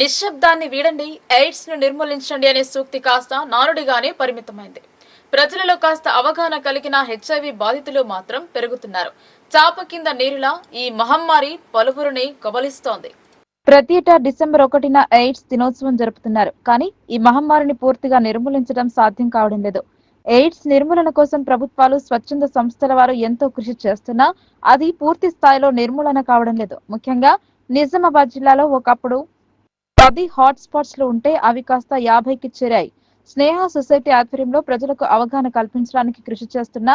నిశ్శబ్దాన్ని వీడండి ఎయిడ్స్ను నిర్మూలించండి అనే సూక్తి కాస్త నానుడిగానే పరిమితమైంది. ప్రజలలో కాస్త అవగాహన కలిగిన హెచ్ఐవి బాధితులు మాత్రం పెరుగుతున్నారు. చాప కింద నీరులా ఈ మహమ్మారి పలువురిని కబలిస్తోంది. ప్రతి ఏటా డిసెంబర్ ఒకటిన ఎయిడ్స్ దినోత్సవం జరుపుతున్నారు. కానీ ఈ మహమ్మారిని పూర్తిగా నిర్మూలించడం సాధ్యం కావడం లేదు. ఎయిడ్స్ నిర్మూలన కోసం ప్రభుత్వాలు స్వచ్ఛంద సంస్థల వారు ఎంతో కృషి చేస్తున్నా అది పూర్తి స్థాయిలో నిర్మూలన కావడం లేదు. ముఖ్యంగా నిజామాబాద్ జిల్లాలో ఒకప్పుడు పది హాట్ స్పాట్స్లో ఉంటే అవి కాస్త యాభైకి చేరాయి. స్నేహ సొసైటీ ఆధ్వర్యంలో ప్రజలకు అవగాహన కల్పించడానికి కృషి చేస్తున్న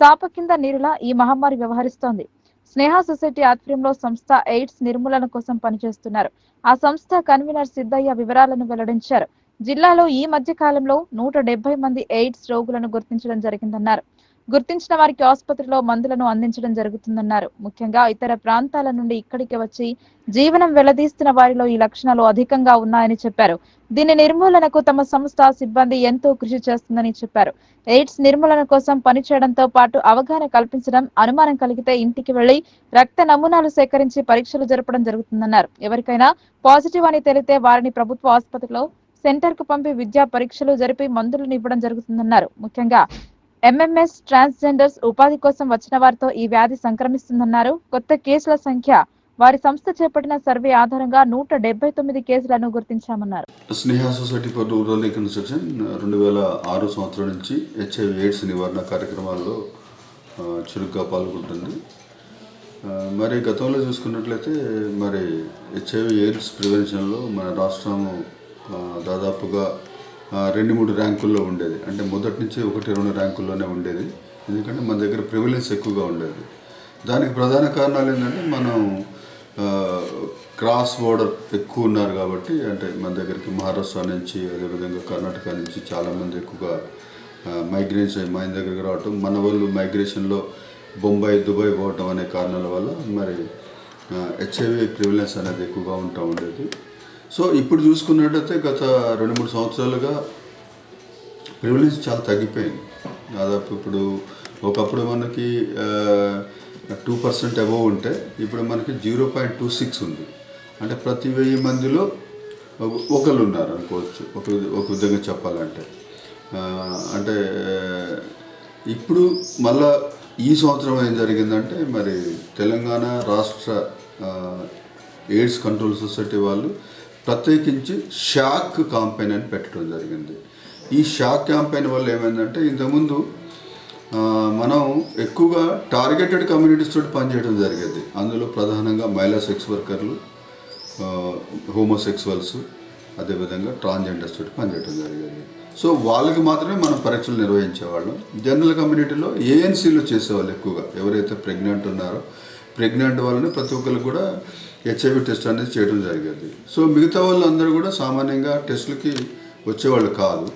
చాప కింద నీరులా ఈ మహమ్మారి వ్యవహరిస్తోంది. స్నేహ సొసైటీ ఆధ్వర్యంలో సంస్థ ఎయిడ్స్ నిర్మూలన కోసం పనిచేస్తున్నారు. ఆ సంస్థ కన్వీనర్ సిద్ధయ్య వివరాలను వెల్లడించారు. జిల్లాలో ఈ మధ్య కాలంలో నూట మంది ఎయిడ్స్ రోగులను గుర్తించడం జరిగిందన్నారు. గుర్తించిన వారికి ఆసుపత్రిలో మందులను అందించడం జరుగుతుందన్నారు. ముఖ్యంగా ఇతర ప్రాంతాల నుండి ఇక్కడికి వచ్చి జీవనం వెళ్ళదీస్తున్న వారిలో ఈ లక్షణాలు అధికంగా ఉన్నాయని చెప్పారు. దీని నిర్మూలనకు తమ సంస్థ సిబ్బంది ఎంతో కృషి చేస్తుందని చెప్పారు. ఎయిడ్స్ నిర్మూలన కోసం పనిచేయడంతో పాటు అవగాహన కల్పించడం అనుమానం కలిగితే ఇంటికి వెళ్ళి రక్త నమూనాలు సేకరించి పరీక్షలు జరపడం జరుగుతుందన్నారు. ఎవరికైనా పాజిటివ్ అని తెలితే వారిని ప్రభుత్వ ఆసుపత్రిలో సెంటర్కు పంపి విద్యా పరీక్షలు జరిపి మందులను ఇవ్వడం జరుగుతుందన్నారు. ముఖ్యంగా ఎంఎంఎస్ ట్రాన్స్జెండర్స్ ఉపాధి కోసం వచ్చిన వారితో ఈ వ్యాధి సంక్రమిస్తుందన్నారు. కొత్త కేసుల సంఖ్య వారి సంస్థ చేపట్టిన సర్వే ఆధారంగా నూట డెబ్బై తొమ్మిది కేసులను గుర్తించామన్నారు. Sneha society for rural reconstruction రెండు వేల ఆరు సంవత్సరం నుంచి హెచ్ఐవి ఎయిడ్స్ నివారణ కార్యక్రమాల్లో చురుగ్గా పాల్గొంటుంది. మరి గతంలో చూసుకున్నట్లయితే మరి హెచ్ఐవి ఎయిడ్స్ ప్రివెన్షన్లో మన రాష్ట్రము దాదాపుగా రెండు మూడు ర్యాంకుల్లో ఉండేది. అంటే మొదటి నుంచి ఒకటి రెండు ర్యాంకుల్లోనే ఉండేది. ఎందుకంటే మన దగ్గర ప్రివిలెన్స్ ఎక్కువగా ఉండేది. దానికి ప్రధాన కారణాలు ఏంటంటే మనం క్రాస్ బోర్డర్ ఎక్కువ ఉన్నారు కాబట్టి అంటే మన దగ్గరికి మహారాష్ట్ర నుంచి అదేవిధంగా కర్ణాటక నుంచి చాలామంది ఎక్కువగా మైగ్రేషన్ అయ్యి ఇంటి దగ్గరికి రావటం మన వాళ్ళు మైగ్రేషన్లో బొంబాయి దుబాయ్ పోవటం అనే కారణాల వల్ల మరి హెచ్ఐవి ప్రివిలెన్స్ అనేది ఎక్కువగా ఉంటూ ఉండేది. సో ఇప్పుడు చూసుకున్నట్టయితే గత రెండు మూడు సంవత్సరాలుగా ప్రివిలేజ్ చాలా తగ్గిపోయింది. దాదాపు ఇప్పుడు ఒకప్పుడు మనకి టూ పర్సెంట్ అబోవ్ ఉంటే ఇప్పుడు మనకి జీరో పాయింట్ టూ సిక్స్ ఉంది. అంటే ప్రతి వెయ్యి మందిలో ఒకళ్ళు ఉన్నారు అనుకోవచ్చు. ఒక ఒక విధంగా చెప్పాలంటే. అంటే ఇప్పుడు మళ్ళా ఈ సంవత్సరం ఏం జరిగిందంటే మరి తెలంగాణ రాష్ట్ర ఎయిడ్స్ కంట్రోల్ సొసైటీ వాళ్ళు ప్రత్యేకించి షాక్ క్యాంపెయిన్ అని పెట్టడం జరిగింది. ఈ షాక్ క్యాంపెయిన్ వల్ల ఏమైందంటే ఇంతకుముందు మనం ఎక్కువగా టార్గెటెడ్ కమ్యూనిటీస్ తోటి పనిచేయడం జరిగేది. అందులో ప్రధానంగా మహిళా సెక్స్ వర్కర్లు హోమోసెక్సువల్స్ అదేవిధంగా ట్రాన్స్జెండర్స్ తోటి పనిచేయడం జరిగేది. సో వాళ్ళకి మాత్రమే మనం పరీక్షలు నిర్వహించేవాళ్ళం. జనరల్ కమ్యూనిటీలో ఏఎన్సీలు చేసేవాళ్ళు ఎక్కువగా. ఎవరైతే ప్రెగ్నెంట్ ఉన్నారో ప్రెగ్నెంట్ వాళ్ళని ప్రతి ఒక్కరికి కూడా హెచ్ఐవి టెస్ట్ అనేది చేయడం జరిగేది. సో మిగతా వాళ్ళందరూ కూడా సామాన్యంగా టెస్టులకి వచ్చేవాళ్ళు కాదు.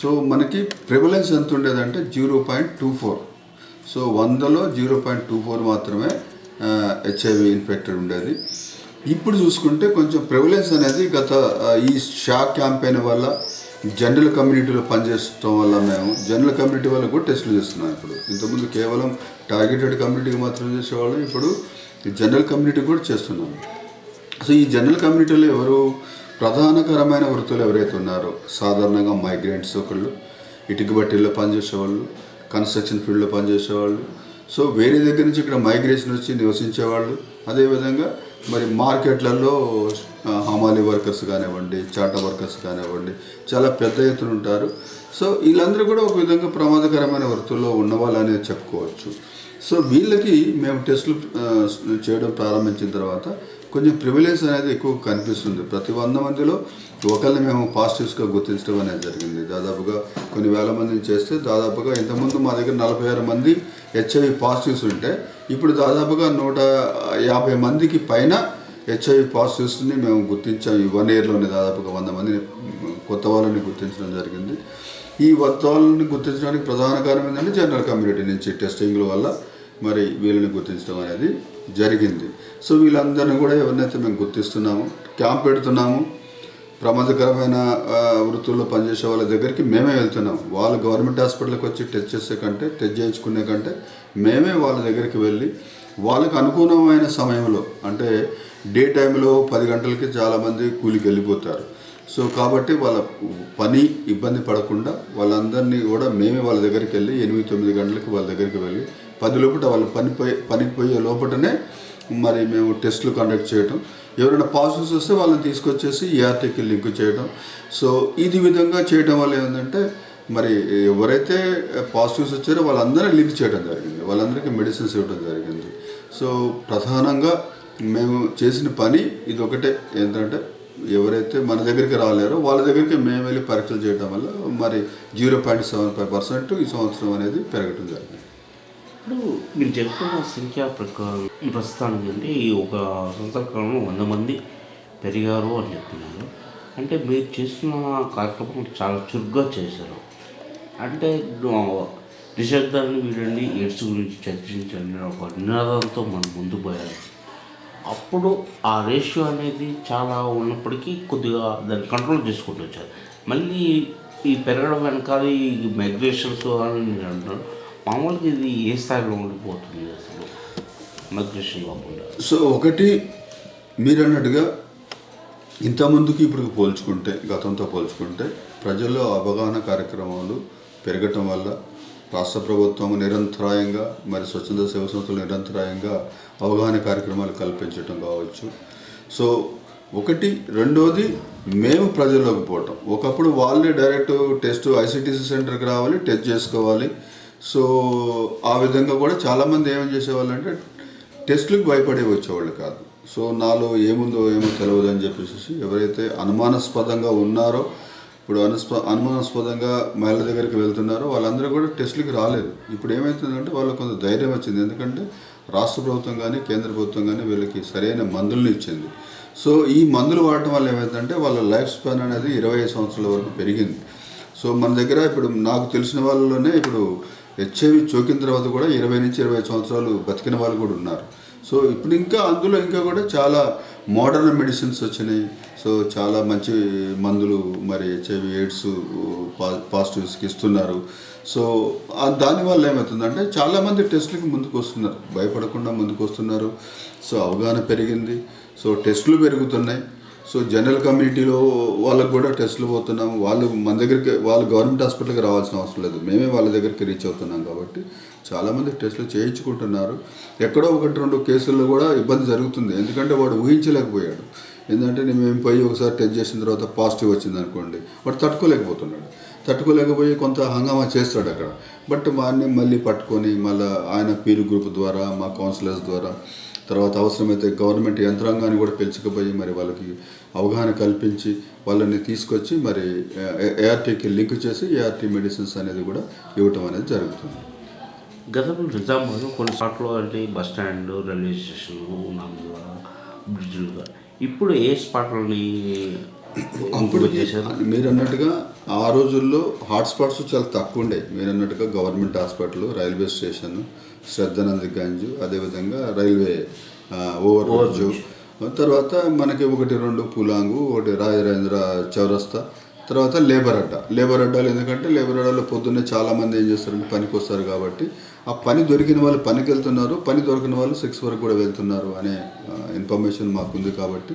సో మనకి ప్రివలెన్స్ ఎంత ఉండేదంటే zero point two four. So వందలో జీరో పాయింట్ టూ ఫోర్ మాత్రమే హెచ్ఐవి ఇన్ఫెక్టెడ్ ఉండేది. ఇప్పుడు చూసుకుంటే కొంచెం ప్రివలెన్స్ అనేది గత ఈ షాక్ క్యాంపెయిన్ వల్ల జనరల్ కమ్యూనిటీలో పనిచేయడం వల్ల మేము జనరల్ కమ్యూనిటీ వాళ్ళకు కూడా టెస్టులు చేస్తున్నాం ఇప్పుడు. ఇంతకుముందు కేవలం టార్గెటెడ్ కమ్యూనిటీకి మాత్రమే చేసేవాళ్ళం ఇప్పుడు జనరల్ కమ్యూనిటీ కూడా చేస్తున్నాం. సో ఈ జనరల్ కమ్యూనిటీలో ఎవరు ప్రధానకరమైన వృత్తులు ఎవరైతే ఉన్నారో సాధారణంగా మైగ్రెంట్స్ ఒకళ్ళు ఇటుక బట్టీల్లో పనిచేసేవాళ్ళు కన్స్ట్రక్షన్ ఫీల్డ్లో పనిచేసేవాళ్ళు సో వేరే దగ్గర నుంచి ఇక్కడ మైగ్రేషన్ వచ్చి నివసించేవాళ్ళు అదేవిధంగా మరి మార్కెట్లలో హమాలి హమాలీ వర్కర్స్ కానివ్వండి చాటా వర్కర్స్ కానివ్వండి చాలా పెద్ద ఎత్తున ఉంటారు. సో వీళ్ళందరూ కూడా ఒక విధంగా ప్రమాదకరమైన వృత్తుల్లో ఉన్నవాళ్ళు అనేది చెప్పుకోవచ్చు. సో వీళ్ళకి మేము టెస్టులు చేయడం ప్రారంభించిన తర్వాత కొంచెం ప్రివిలేజ్ అనేది ఎక్కువ కనిపిస్తుంది. ప్రతి వంద మందిలో ఒకరిని మేము పాజిటివ్స్గా గుర్తించడం అనేది జరిగింది. దాదాపుగా కొన్ని వేల మందిని చేస్తే దాదాపుగా ఇంతకుముందు మా దగ్గర నలభై ఆరు మంది హెచ్ఐవి పాజిటివ్స్ ఉంటే ఇప్పుడు దాదాపుగా నూట యాభై మందికి పైన హెచ్ఐవి పాజిటివ్స్ని మేము గుర్తించాం. ఈ వన్ ఇయర్లోనే దాదాపుగా వంద మందిని కొత్త వాళ్ళని గుర్తించడం జరిగింది. ఈ కొత్త వాళ్ళని గుర్తించడానికి ప్రధాన కారణం ఏంటంటే జనరల్ కమ్యూనిటీ నుంచి టెస్టింగ్ల వల్ల మరి వీళ్ళని గుర్తించడం అనేది జరిగింది. సో వీళ్ళందరినీ కూడా ఎవరినైతే మేము గుర్తిస్తున్నాము క్యాంప్ పెడుతున్నాము ప్రమాదకరమైన వృత్తుల్లో పనిచేసే వాళ్ళ దగ్గరికి మేమే వెళ్తున్నాం. వాళ్ళు గవర్నమెంట్ హాస్పిటల్కి వచ్చి టెస్ట్ చేసే కంటే టెస్ట్ చేయించుకునే కంటే మేమే వాళ్ళ దగ్గరికి వెళ్ళి వాళ్ళకి అనుకూలమైన సమయంలో అంటే డే టైంలో పది గంటలకి చాలామంది కూలికి వెళ్ళిపోతారు. సో కాబట్టి వాళ్ళ పని ఇబ్బంది పడకుండా వాళ్ళందరినీ కూడా మేమే వాళ్ళ దగ్గరికి వెళ్ళి ఎనిమిది తొమ్మిది గంటలకి వాళ్ళ దగ్గరికి వెళ్ళి పది లోపల వాళ్ళు పని పోయి పనికి పోయే లోపలనే మరి మేము టెస్టులు కండక్ట్ చేయటం. ఎవరైనా పాజిటివ్స్ వస్తే వాళ్ళని తీసుకొచ్చేసి ఈఆర్టీకి లింక్ చేయడం. సో ఇది విధంగా చేయడం వల్ల ఏంటంటే మరి ఎవరైతే పాజిటివ్స్ వచ్చారో వాళ్ళందరినీ లింక్ చేయడం జరిగింది. వాళ్ళందరికీ మెడిసిన్స్ ఇవ్వడం జరిగింది. సో ప్రధానంగా మేము చేసిన పని ఇది ఒకటే ఏంటంటే ఎవరైతే మన దగ్గరికి రాలేరో వాళ్ళ దగ్గరికి మేము వెళ్ళి పరీక్షలు చేయడం వల్ల మరి zero point seven five percent ఈ సంవత్సరం అనేది పెరగడం జరిగింది. ఇప్పుడు మీరు చెప్తున్న సంఖ్యా ప్రకారం ప్రస్తుతానికి అంటే ఈ ఒక సంవత్సర కాలంలో వంద మంది పెరిగారు అని చెప్తున్నారు. అంటే మీరు చేస్తున్న కార్యక్రమం చాలా చురుగ్గా చేశారు. అంటే నిశ్శబ్దాన్ని వీడండి ఎయిడ్స్ గురించి చర్చించండి ఒక నినాదంతో మనం ముందు పోయాలి అప్పుడు ఆ రేషియో అనేది చాలా ఉన్నప్పటికీ కొద్దిగా దాన్ని కంట్రోల్ చేసుకుంటూ వచ్చారు. మళ్ళీ ఈ పెరగడం వెనకాల ఈ మైగ్రేషన్స్ అని నేను అంటున్నాను మామూలుగా ఇది ఏ స్థాయిలో ఉండిపోతుంది అసలు? మైగ్రేషన్ కాకుండా. సో ఒకటి మీరు అన్నట్టుగా ఇంతమందికి ఇప్పుడు పోల్చుకుంటే గతంతో పోల్చుకుంటే ప్రజల్లో అవగాహన కార్యక్రమాలు పెరగటం వల్ల రాష్ట్ర ప్రభుత్వం నిరంతరాయంగా మరి స్వచ్ఛంద సేవ సంస్థలు నిరంతరాయంగా అవగాహన కార్యక్రమాలు కల్పించడం కావచ్చు. సో ఒకటి రెండోది మేము ప్రజల్లోకి పోవటం. ఒకప్పుడు వాళ్ళే డైరెక్ట్ టెస్ట్ ఐసిటీసీ సెంటర్కి రావాలి టెస్ట్ చేసుకోవాలి. సో ఆ విధంగా కూడా చాలామంది ఏమని చేసేవాళ్ళు అంటే టెస్టులకు భయపడే వచ్చేవాళ్ళు కాదు. సో నాలో ఏముందో ఏమో తెలియదు అని చెప్పేసి ఎవరైతే అనుమానాస్పదంగా ఉన్నారో ఇప్పుడు అనుస్ప అనుమానాస్పదంగా మహిళల దగ్గరికి వెళ్తున్నారో వాళ్ళందరూ కూడా టెస్టులకి రాలేదు. ఇప్పుడు ఏమవుతుందంటే వాళ్ళకి కొంత ధైర్యం వచ్చింది. ఎందుకంటే రాష్ట్ర ప్రభుత్వం కానీ కేంద్ర ప్రభుత్వం కానీ వీళ్ళకి సరైన మందులను ఇచ్చింది. సో ఈ మందులు వాడటం వల్ల ఏమైందంటే వాళ్ళ లైఫ్ స్పాన్ అనేది ఇరవై సంవత్సరాల వరకు పెరిగింది. సో మన దగ్గర ఇప్పుడు నాకు తెలిసిన వాళ్ళలోనే ఇప్పుడు హెచ్ఐవి చోకిన తర్వాత కూడా ఇరవై నుంచి ఇరవై సంవత్సరాలు బతికిన వాళ్ళు కూడా ఉన్నారు. సో ఇప్పుడు ఇంకా అందులో ఇంకా కూడా చాలా మోడర్న్ మెడిసిన్స్ వచ్చినాయి. సో చాలా మంచి మందులు మరి హెచ్ఐవి ఎయిడ్స్ పా- పాజిటివ్స్కి ఇస్తున్నారు. సో దానివల్ల ఏమవుతుందంటే చాలామంది టెస్టులకి ముందుకు వస్తున్నారు. భయపడకుండా ముందుకు వస్తున్నారు. సో అవగాహన పెరిగింది. సో టెస్టులు పెరుగుతున్నాయి. సో జనరల్ కమ్యూనిటీలో వాళ్ళకు కూడా టెస్టులు పోతున్నాము వాళ్ళు మన దగ్గరికి వాళ్ళు గవర్నమెంట్ హాస్పిటల్కి రావాల్సిన అవసరం లేదు. మేమే వాళ్ళ దగ్గరికి రీచ్ అవుతున్నాం కాబట్టి చాలామంది టెస్టులు చేయించుకుంటున్నారు. ఎక్కడో ఒకటి రెండు కేసుల్లో కూడా ఇబ్బంది జరుగుతుంది. ఎందుకంటే వాడు ఊహించలేకపోయాడు. ఎందుకంటే మేము పోయి ఒకసారి టెస్ట్ చేసిన తర్వాత పాజిటివ్ వచ్చింది అనుకోండి వాడు తట్టుకోలేకపోతున్నాడు. తట్టుకోలేకపోయి కొంత హంగామా చేస్తాడు అక్కడ. బట్ వాడిని మళ్ళీ పట్టుకొని మళ్ళీ ఆయన పీర్ గ్రూప్ ద్వారా మా కౌన్సిలర్స్ ద్వారా తర్వాత అవసరమైతే గవర్నమెంట్ యంత్రాంగాన్ని కూడా పిలుచుకుపోయి మరి వాళ్ళకి అవగాహన కల్పించి వాళ్ళని తీసుకొచ్చి మరి ఏఆర్టీకి లింక్ చేసి ఏఆర్టీ మెడిసిన్స్ అనేది కూడా ఇవ్వటం అనేది జరుగుతుంది. గతంలో నిజామాబాద్ కొన్ని చోట్ల అంటే బస్ స్టాండ్ రైల్వే స్టేషన్ నాలుగుగా బ్రిడ్జ్లుగా ఇప్పుడు ఏ స్పాట్లని అప్పుడు మీరు అన్నట్టుగా ఆ రోజుల్లో హాట్స్పాట్స్ చాలా తక్కువ ఉండేవి మీరు అన్నట్టుగా government hospital railway station Shraddhanand Ganj అదేవిధంగా రైల్వే ఓవర్ బ్రిడ్జ్ తర్వాత మనకి ఒకటి రెండు పులాంగు ఒకటి రాజరాజేంద్ర చౌరస్తా తర్వాత లేబర్ అడ్డా. లేబర్ అడ్డాలు ఎందుకంటే లేబర్ అడ్డాలో పొద్దున్నే చాలామంది ఏం చేస్తారంటే పనికి వస్తారు కాబట్టి ఆ పని దొరికిన వాళ్ళు పనికి వెళ్తున్నారు పని దొరికిన వాళ్ళు సిక్స్ వరకు కూడా వెళ్తున్నారు అనే ఇన్ఫర్మేషన్ మాకుంది కాబట్టి.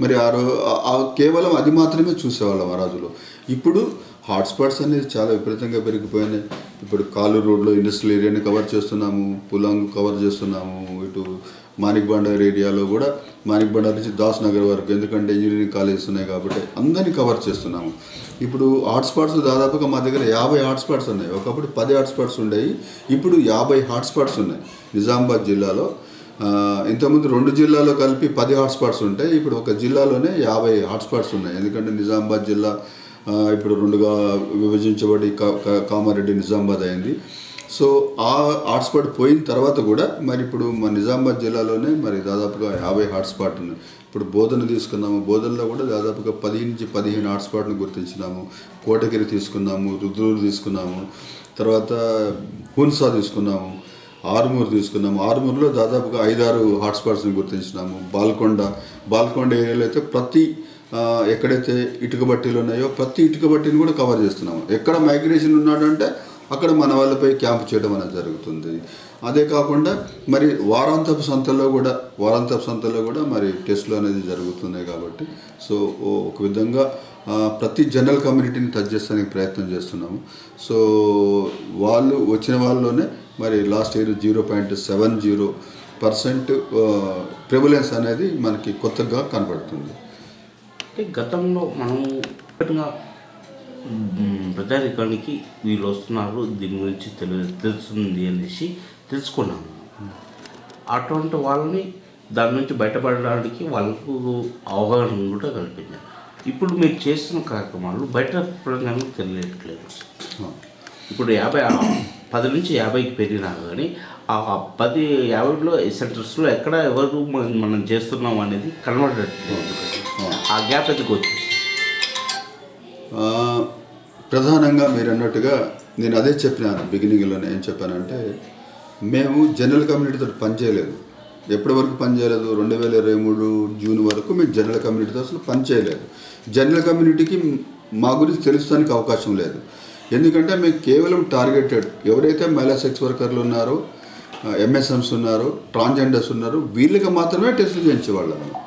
మరి ఆ రో ఆ కేవలం అది మాత్రమే చూసేవాళ్ళం ఆ రోజులో. ఇప్పుడు హాట్స్పాట్స్ అనేది చాలా విపరీతంగా పెరిగిపోయినాయి. ఇప్పుడు కాలు రోడ్లో ఇండస్ట్రియల్ ఏరియాని కవర్ చేస్తున్నాము పులాంగ్ కవర్ చేస్తున్నాము ఇటు మాణిక్ బండార్ ఏరియాలో కూడా మాణిక్ బండార్ నుంచి దాస్ నగర్ వరకు ఎందుకంటే ఇంజనీరింగ్ కాలేజెస్ ఉన్నాయి కాబట్టి అందరినీ కవర్ చేస్తున్నాము. ఇప్పుడు హాట్స్పాట్స్ దాదాపుగా మా దగ్గర యాభై హాట్స్పాట్స్ ఉన్నాయి. ఒకప్పుడు పది హాట్స్పాట్స్ ఉండేవి ఇప్పుడు యాభై హాట్స్పాట్స్ ఉన్నాయి. నిజామాబాద్ జిల్లాలో ఇంతకుముందు రెండు జిల్లాలో కలిపి పది హాట్స్పాట్స్ ఉంటాయి. ఇప్పుడు ఒక జిల్లాలోనే యాభై హాట్స్పాట్స్ ఉన్నాయి. ఎందుకంటే నిజామాబాద్ జిల్లా ఇప్పుడు రెండుగా విభజించబడి కా- కామారెడ్డి నిజామాబాద్ అయింది. సో ఆ హాట్స్పాట్ పోయిన తర్వాత కూడా మరి ఇప్పుడు మా నిజామాబాద్ జిల్లాలోనే మరి దాదాపుగా యాభై హాట్స్పాట్ ఉన్నాయి ఇప్పుడు బోధన తీసుకున్నాము. బోధనలో కూడా దాదాపుగా పది నుంచి పదిహేను హాట్స్పాట్ను గుర్తించినాము. కోటగిరి తీసుకున్నాము రుద్రూరు తీసుకున్నాము తర్వాత హున్సా తీసుకున్నాము ఆరుమూరు తీసుకున్నాము. ఆరుమూరులో దాదాపుగా ఐదారు హాట్స్పాట్స్ని గుర్తించినాము. బాల్కొండ బాల్కొండ ఏరియాలో అయితే ప్రతి ఎక్కడైతే ఇటుక బట్టీలు ఉన్నాయో ప్రతి ఇటుక బట్టీని కూడా కవర్ చేస్తున్నాము. ఎక్కడ మైగ్రేషన్ ఉన్నాడంటే అక్కడ మన వాళ్ళపై క్యాంప్ చేయడం అనేది జరుగుతుంది. అదే కాకుండా మరి వారాంతపు సంతల్లో కూడా వారాంతపు సంతల్లో కూడా మరి టెస్టులు అనేది జరుగుతున్నాయి కాబట్టి సో ఒక విధంగా ప్రతి జనరల్ కమ్యూనిటీని టచ్ చేస్తానికి ప్రయత్నం చేస్తున్నాము. సో వాళ్ళు వచ్చిన వాళ్ళలోనే మరి last year zero point seven zero percent prevalence అనేది మనకి కొత్తగా కనపడుతుంది అంటే గతంలో మనం ప్రజారికానికి వీళ్ళు వస్తున్నారు దీని గురించి తెలు తెలుస్తుంది అనేసి తెలుసుకున్నాము. అటువంటి వాళ్ళని దాని నుంచి బయటపడడానికి వాళ్ళకు అవగాహన కూడా కల్పించారు. ఇప్పుడు మీరు చేస్తున్న కార్యక్రమాలు బయట ప్రజలకు తెలియట్లేదు. ఇప్పుడు యాభై పది నుంచి యాభైకి పెరిగినా కానీ ఆ పది యాభైలో సెంటర్స్లో ఎక్కడ ఎవరు మనం మనం చేస్తున్నాం అనేది కనబడట్లేదు. ఆ గ్యాప్ ఆ, ప్రధానంగా మీరు అన్నట్టుగా నేను అదే చెప్పినాను బిగినింగ్లోనే ఏం చెప్పానంటే మేము జనరల్ కమ్యూనిటీతో పనిచేయలేదు ఎప్పటి వరకు పనిచేయలేదు రెండు వేల ఇరవై మూడు జూన్ వరకు మేము జనరల్ కమ్యూనిటీతో అసలు పనిచేయలేదు జనరల్ కమ్యూనిటీకి మా గురించి తెలుస్తానికి అవకాశం లేదు. ఎందుకంటే మేము కేవలం టార్గెటెడ్ ఎవరైతే మహిళా సెక్స్ వర్కర్లు ఉన్నారో ఎంఎస్ఎంస్ ఉన్నారు ట్రాన్స్జెండర్స్ ఉన్నారు వీళ్ళకి మాత్రమే టెస్టులు చేయించేవాళ్ళం. మనం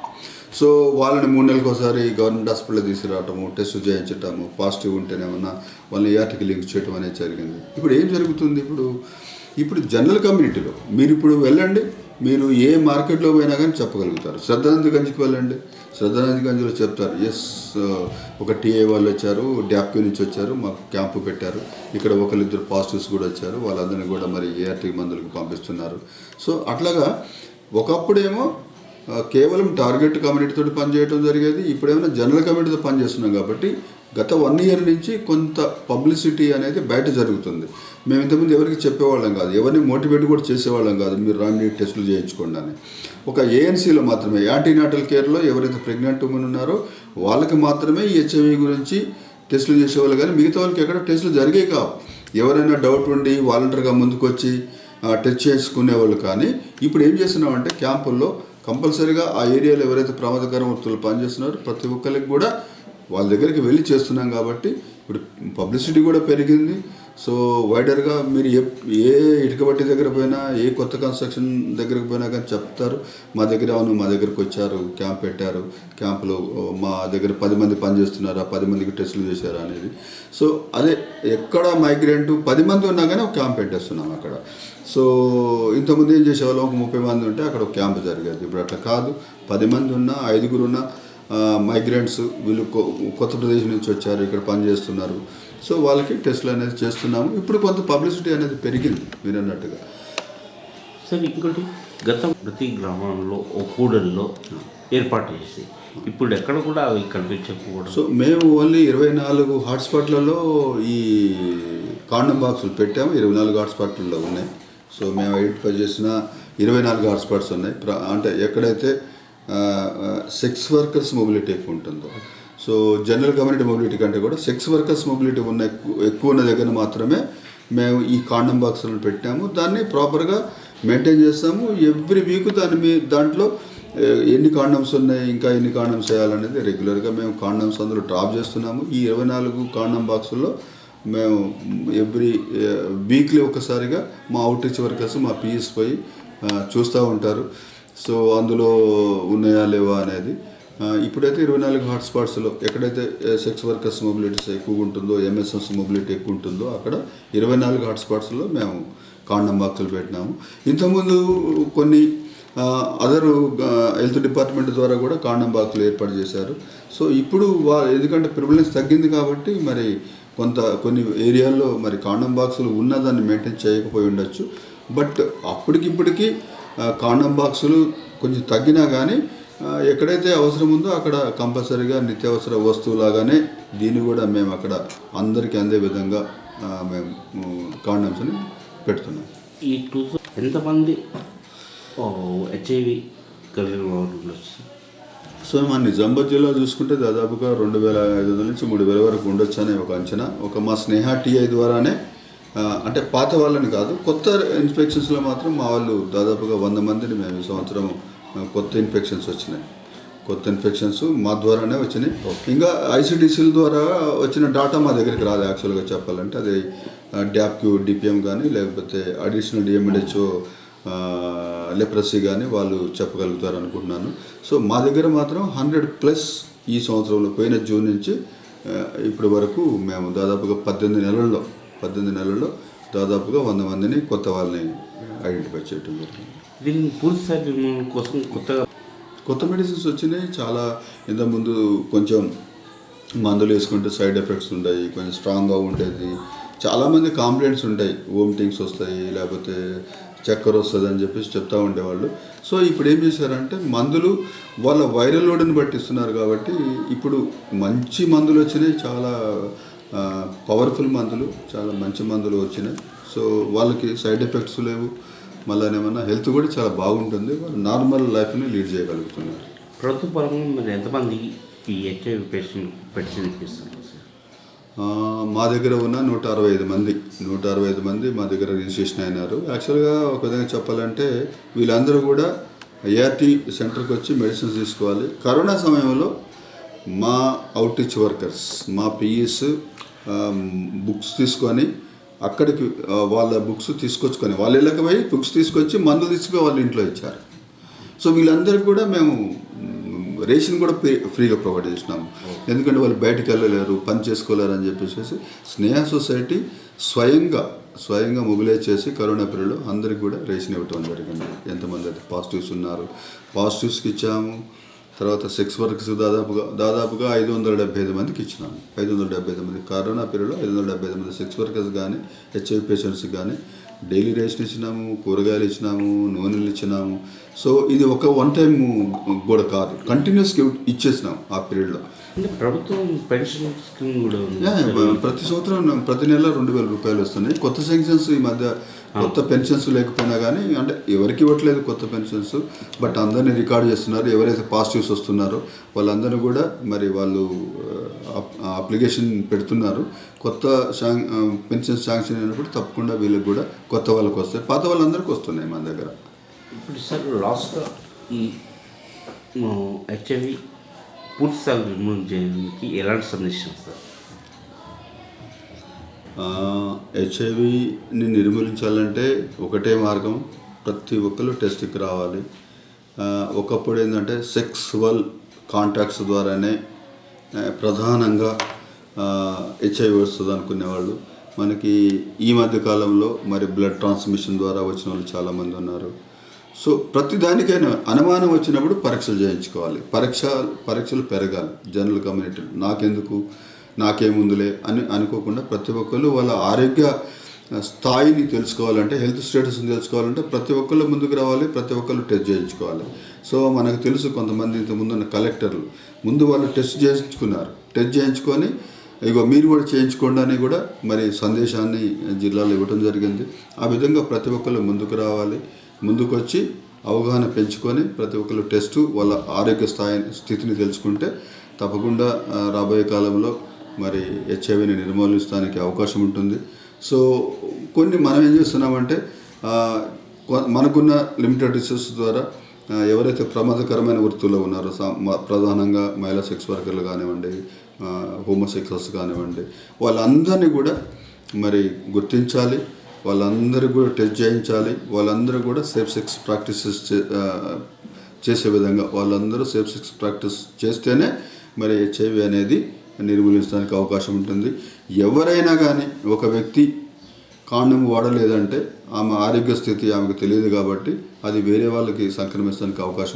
సో వాళ్ళని మూడు నెలలకు ఒకసారి గవర్నమెంట్ హాస్పిటల్ తీసుకురావటము టెస్ట్ చేయించటము పాజిటివ్ ఉంటేనేమన్నా వాళ్ళని ఏఆర్టీకి లింక్ చేయటం అనేది జరిగింది. ఇప్పుడు ఏం జరుగుతుంది ఇప్పుడు? ఇప్పుడు జనరల్ కమ్యూనిటీలో మీరు ఇప్పుడు వెళ్ళండి మీరు ఏ మార్కెట్లో పోయినా కానీ చెప్పగలుగుతారు. శ్రద్ధానంద గంజ్కి వెళ్ళండి. శ్రద్ధానంద గంజ్లో చెప్తారు ఎస్ uh, ఒక టీఏ వాళ్ళు వచ్చారు డ్యాప్కి నుంచి వచ్చారు మాకు క్యాంపు పెట్టారు. ఇక్కడ ఒకరిద్దరు పాజిటివ్స్ కూడా వచ్చారు వాళ్ళందరినీ కూడా మరి ఏఆర్టీ మందులకు పంపిస్తున్నారు. సో అట్లాగా ఒకప్పుడేమో కేవలం టార్గెట్ కమ్యూనిటీతో పనిచేయడం జరిగేది. ఇప్పుడేమైనా జనరల్ కమ్యూనిటీతో పనిచేస్తున్నాం కాబట్టి గత వన్ ఇయర్ నుంచి కొంత పబ్లిసిటీ అనేది బయట జరుగుతుంది. మేము ఇంతకుముందు ఎవరికి చెప్పేవాళ్ళం కాదు. ఎవరిని మోటివేట్ కూడా చేసేవాళ్ళం కాదు. మీరు రాండి టెస్టులు చేయించుకోండి అని. ఒక ఏఎన్సీలో మాత్రమే యాంటీనాటల్ కేర్లో ఎవరైతే ప్రెగ్నెంట్ ఉమెన్ ఉన్నారో వాళ్ళకి మాత్రమే ఈ హెచ్ఐవి గురించి టెస్టులు చేసేవాళ్ళు. కానీ మిగతా వాళ్ళకి ఎక్కడ టెస్టులు జరిగే కావు. ఎవరైనా డౌట్ ఉండి వాలంటీర్గా ముందుకు వచ్చి టెస్ట్ చేసుకునేవాళ్ళు కానీ ఇప్పుడు ఏం చేస్తున్నామంటే క్యాంపుల్లో కంపల్సరీగా ఆ ఏరియాలో ఎవరైతే ప్రమాదకర వృత్తులు పనిచేస్తున్నారో ప్రతి ఒక్కరికి కూడా వాళ్ళ దగ్గరికి వెళ్ళి చేస్తున్నాం కాబట్టి ఇప్పుడు పబ్లిసిటీ కూడా పెరిగింది. సో వైడర్గా మీరు ఏ ఏ ఇటుకబట్టి దగ్గర పోయినా ఏ కొత్త కన్స్ట్రక్షన్ దగ్గరికి పోయినా కానీ చెప్తారు మా దగ్గర అవును మా దగ్గరకు వచ్చారు క్యాంప్ పెట్టారు క్యాంప్లో మా దగ్గర పది మంది పనిచేస్తున్నారు ఆ పది మందికి టెస్టులు చేశారు అనేది. సో అదే ఎక్కడ మైగ్రెంట్ పది మంది ఉన్నా కానీ ఒక క్యాంప్ పెట్టేస్తున్నాం అక్కడ. సో ఇంతకుముందు ఏం చేసేవాళ్ళం? ఒక ముప్పై మంది ఉంటే అక్కడ ఒక క్యాంప్ జరిగేది. ఇప్పుడు అట్లా కాదు. పది మంది ఉన్నా ఐదుగురు ఉన్నా మైగ్రెంట్స్ వీళ్ళు కొ- కొత్త ప్రదేశం నుంచి వచ్చారు ఇక్కడ పని చేస్తున్నారు. సో వాళ్ళకి టెస్టులు అనేది చేస్తున్నాము. ఇప్పుడు కొంత పబ్లిసిటీ అనేది పెరిగింది మీరు అన్నట్టుగా. సరే ఇంకోటి గతం ప్రతి గ్రామంలో ఓ కూడల్లో ఏర్పాటు చేసి ఇప్పుడు ఎక్కడ కూడా అవి కనిపించకపోవడం సో మేము ఓన్లీ ఇరవై నాలుగు హాట్స్పాట్లలో ఈ కాండం బాక్సులు పెట్టాము. ఇరవై నాలుగు హాట్స్పాట్లలో ఉన్నాయి. సో మేము ఐడెంటిఫై చేసిన ఇరవై నాలుగు హాట్స్పాట్స్ ఉన్నాయి. అంటే ఎక్కడైతే సెక్స్ వర్కర్స్ మొబిలిటీ ఎక్కువ ఉంటుందో సో జనరల్ కమ్యూనిటీ మొబిలిటీ కంటే కూడా సెక్స్ వర్కర్స్ మొబిలిటీ ఉన్న ఎక్కువ ఉన్న దగ్గర మాత్రమే మేము ఈ కాండం బాక్సులను పెట్టాము. దాన్ని ప్రాపర్గా మెయింటైన్ చేస్తాము. ఎవ్రీ వీక్ దాని మీ దాంట్లో ఎన్ని కాండమ్స్ ఉన్నాయి ఇంకా ఎన్ని కాండమ్స్ వేయాలనేది రెగ్యులర్గా మేము కాండమ్స్ అందులో డ్రాప్ చేస్తున్నాము. ఈ ఇరవై నాలుగు కాండమ్ బాక్సుల్లో మేము ఎవ్రీ వీక్లీ ఒకసారిగా మా అవుట్రీచ్ వర్కర్స్ మా పిఎస్ పోయి చూస్తూ ఉంటారు. సో అందులో ఉన్నాయా లేవా అనేది ఇప్పుడైతే ఇరవై నాలుగు హాట్స్పాట్స్లో ఎక్కడైతే సెక్స్ వర్కర్స్ మొబిలిటీస్ ఎక్కువ ఉంటుందో ఎంఎస్ఎస్ మొబిలిటీ ఎక్కువ ఉంటుందో అక్కడ ఇరవై నాలుగు హాట్స్పాట్స్లో మేము కాండం బాక్సులు పెట్టినాము. ఇంతకుముందు కొన్ని అదర్ హెల్త్ డిపార్ట్మెంట్ ద్వారా కూడా కాండం బాక్సులు ఏర్పాటు చేశారు. సో ఇప్పుడు వా ఎందుకంటే ప్రిబులెన్స్ తగ్గింది కాబట్టి మరి కొంత కొన్ని ఏరియాల్లో మరి కాండం బాక్సులు ఉన్నదాన్ని మెయింటైన్ చేయకపోయి ఉండొచ్చు. బట్ అప్పటికిప్పటికీ కాండం బాక్సులు కొంచెం తగ్గినా కానీ ఎక్కడైతే అవసరం ఉందో అక్కడ కంపల్సరీగా నిత్యావసర వస్తువులాగానే దీన్ని కూడా మేము అక్కడ అందరికీ అందే విధంగా మేము కాండమ్స్ని పెడుతున్నాం. ఈ టూ ఎంతమంది హెచ్ఐవి సో మన నిజామాబాద్ జిల్లా చూసుకుంటే దాదాపుగా రెండు వేల ఐదు వందల నుంచి మూడు వేల వరకు ఉండొచ్చు అనే ఒక అంచనా. ఒక మా స్నేహ టీఐ ద్వారానే అంటే పాత వాళ్ళని కాదు కొత్త ఇన్స్పెక్షన్స్లో మాత్రం మా వాళ్ళు దాదాపుగా వంద మందిని మేము ఈ సంవత్సరం కొత్త ఇన్ఫెక్షన్స్ వచ్చినాయి. కొత్త ఇన్ఫెక్షన్స్ మా ద్వారానే వచ్చినాయి. ఇంకా ఐసిడిసిల ద్వారా వచ్చిన డాటా మా దగ్గరికి రాదు యాక్చువల్గా చెప్పాలంటే. అది డ్యాప్క్యూ డిపిఎం కానీ లేకపోతే అడిషనల్ డిఎండిహెచ్ఓ లెప్రసీ కానీ వాళ్ళు చెప్పగలుగుతారు అనుకుంటున్నాను. సో మా దగ్గర మాత్రం హండ్రెడ్ ప్లస్ ఈ సంవత్సరంలో పోయిన జూన్ నుంచి ఇప్పటి వరకు మేము దాదాపుగా పద్దెనిమిది నెలల్లో పద్దెనిమిది నెలల్లో దాదాపుగా వంద మందిని కొత్త వాళ్ళని ఐడెంటిఫై చేయడం జరిగింది. దీన్ని పూర్తి స్థాయి నిర్మూలన కోసం కొత్తగా కొత్త మెడిసిన్స్ వచ్చినాయి. చాలా ఇంతకుముందు కొంచెం మందులు వేసుకుంటే సైడ్ ఎఫెక్ట్స్ ఉంటాయి. కొంచెం స్ట్రాంగ్గా ఉండేది. చాలామంది కాంప్లైంట్స్ ఉంటాయి. వోమిటింగ్స్ వస్తాయి లేకపోతే చక్కెర వస్తుంది అని చెప్పేసి చెప్తూ ఉండేవాళ్ళు. సో ఇప్పుడు ఏం చేశారంటే మందులు వాళ్ళ వైరల్ లోడ్ని బట్టి ఇస్తున్నారు కాబట్టి ఇప్పుడు మంచి మందులు వచ్చినాయి. చాలా పవర్ఫుల్ మందులు చాలా మంచి మందులు వచ్చినాయి. సో వాళ్ళకి సైడ్ ఎఫెక్ట్స్ లేవు. మళ్ళీ ఏమన్నా హెల్త్ కూడా చాలా బాగుంటుంది వాళ్ళు నార్మల్ లైఫ్ని లీడ్ చేయగలుగుతున్నారు. ప్రభుత్వ పరంగా మీరు ఎంతమందికి ఈ హెచ్ఐవి పేషెంట్ ఆ, మా దగ్గర ఉన్న నూట అరవై ఐదు మంది నూట అరవై ఐదు మంది మా దగ్గర రిజిస్ట్రేషన్ అయినారు. యాక్చువల్గా ఒక విధంగా చెప్పాలంటే వీళ్ళందరూ కూడా ఏఆర్టీ సెంటర్కి వచ్చి మెడిసిన్స్ తీసుకోవాలి. కరోనా సమయంలో మా అవుట్ రీచ్ వర్కర్స్ మా పిఈస్ బుక్స్ తీసుకొని అక్కడికి వాళ్ళ బుక్స్ తీసుకొచ్చుకొని వాళ్ళ ఇళ్ళకి పోయి బుక్స్ తీసుకొచ్చి మందులు తీసుకుని వాళ్ళ ఇంట్లో ఇచ్చారు. సో వీళ్ళందరికీ కూడా మేము రేషన్ కూడా ఫ్రీ ఫ్రీగా ప్రొవైడ్ చేసినాము ఎందుకంటే వాళ్ళు బయటకు వెళ్ళలేరు పని చేసుకోలేరు అని చెప్పేసి స్నేహ సొసైటీ స్వయంగా స్వయంగా మొబిలైజ్ చేసి కరోనా పీరియడ్లో అందరికి కూడా రేషన్ ఇవ్వటం జరిగింది. ఎంతమంది అయితే పాజిటివ్స్ ఉన్నారు పాజిటివ్స్కి ఇచ్చాము. తర్వాత సెక్స్ వర్క్స్ దాదాపుగా దాదాపుగా ఐదు వందల డెబ్బై ఐదు మందికి ఇచ్చినాము ఐదు వందల డెబ్బై ఐదు మంది కరోనా పీరియడ్లో ఐదు వందల డెబ్బై ఐదు మంది సెక్స్ వర్కర్స్ కానీ హెచ్ఐవి పేషెంట్స్కి కానీ డైలీ రేషన్ ఇచ్చినాము కూరగాయలు ఇచ్చినాము నూనెలు ఇచ్చినాము. సో ఇది ఒక వన్ టైం కూడా కాదు కంటిన్యూస్గా ఇచ్చేసినాం ఆ పీరియడ్లో. ప్రభుత్వం పెన్షన్ స్కీమ్ కూడా ఉంది. యా, ప్రతి సంవత్సరం ప్రతి నెల రెండు వేల రూపాయలు వస్తున్నాయి. కొత్త శాంక్షన్స్ ఈ మధ్య కొత్త పెన్షన్స్ లేకపోయినా కానీ అంటే ఎవరికి ఇవ్వట్లేదు కొత్త పెన్షన్స్ బట్ అందరినీ రికార్డ్ చేస్తున్నారు. ఎవరైతే పాజిటివ్స్ వస్తున్నారో వాళ్ళందరూ కూడా మరి వాళ్ళు అప్లికేషన్ పెడుతున్నారు. కొత్త పెన్షన్ శాంక్షన్ అయినప్పుడు తప్పకుండా వీళ్ళకి కూడా కొత్త వాళ్ళకి వస్తాయి. పాత వాళ్ళందరికీ వస్తున్నాయి మన దగ్గర. ఇప్పుడు సార్ లాస్ట్గా ఈ హెచ్ఐవి పూర్తిస్థాయి నిర్మూలన చేయడానికి ఎలాంటి సందేశం సార్ హెచ్ఐవిని నిర్మూలించాలంటే ఒకటే మార్గం ప్రతి ఒక్కరు టెస్ట్కి రావాలి. ఒకప్పుడు ఏంటంటే సెక్స్వల్ కాంటాక్ట్స్ ద్వారానే ప్రధానంగా హెచ్ఐవి వస్తుంది అనుకునేవాళ్ళు. మనకి ఈ మధ్య కాలంలో మరి బ్లడ్ ట్రాన్స్మిషన్ ద్వారా వచ్చిన వాళ్ళు చాలామంది ఉన్నారు. సో ప్రతి దానికైనా అనుమానం వచ్చినప్పుడు పరీక్షలు చేయించుకోవాలి. పరీక్ష పరీక్షలు పెరగాలి. జనరల్ కమ్యూనిటీ నాకెందుకు? నాకేముందులే అని అనుకోకుండా ప్రతి ఒక్కరు వాళ్ళ ఆరోగ్య స్థాయిని తెలుసుకోవాలంటే హెల్త్ స్టేటస్ని తెలుసుకోవాలంటే ప్రతి ఒక్కళ్ళు ముందుకు రావాలి ప్రతి ఒక్కళ్ళు టెస్ట్ చేయించుకోవాలి. సో మనకు తెలుసు కొంతమంది ఇంతకుముందున్న కలెక్టర్లు. ముందు వాళ్ళు టెస్ట్ చేయించుకున్నారు. టెస్ట్ చేయించుకొని ఇగో మీరు కూడా చేయించుకోండి అని కూడా మరి సందేశాన్ని జిల్లాలో ఇవ్వడం జరిగింది. ఆ విధంగా ప్రతి ఒక్కళ్ళు ముందుకు రావాలి. ముందుకొచ్చి అవగాహన పెంచుకొని ప్రతి ఒక్కరు టెస్టు వాళ్ళ ఆరోగ్య స్థాయి స్థితిని తెలుసుకుంటే తప్పకుండా రాబోయే కాలంలో మరి హెచ్ఐవిని నిర్మూలించడానికి అవకాశం ఉంటుంది. సో కొన్ని మనం ఏం చేస్తున్నామంటే మనకున్న లిమిటెడ్ రిసోర్స్ ద్వారా ఎవరైతే ప్రమాదకరమైన వృత్తుల్లో ఉన్నారో మ- ప్రధానంగా మహిళా సెక్స్ వర్కర్లు కానివ్వండి హోమోసెక్సల్స్ కానివ్వండి వాళ్ళందరినీ కూడా మరి గుర్తించాలి. వాళ్ళందరూ కూడా టెస్ట్ చేయించాలి. వాళ్ళందరూ కూడా సేఫ్ సెక్స్ ప్రాక్టీసెస్ చే- చేసే విధంగా వాళ్ళందరూ సేఫ్ సెక్స్ ప్రాక్టీస్ చేస్తేనే మరి హెచ్ఐవి అనేది నిర్మూలించడానికి అవకాశం ఉంటుంది. ఎవరైనా కానీ ఒక వ్యక్తి కాండం వాడలేదంటే ఆమె ఆరోగ్య స్థితి ఆమెకు తెలియదు కాబట్టి అది వేరే వాళ్ళకి సంక్రమించడానికి అవకాశం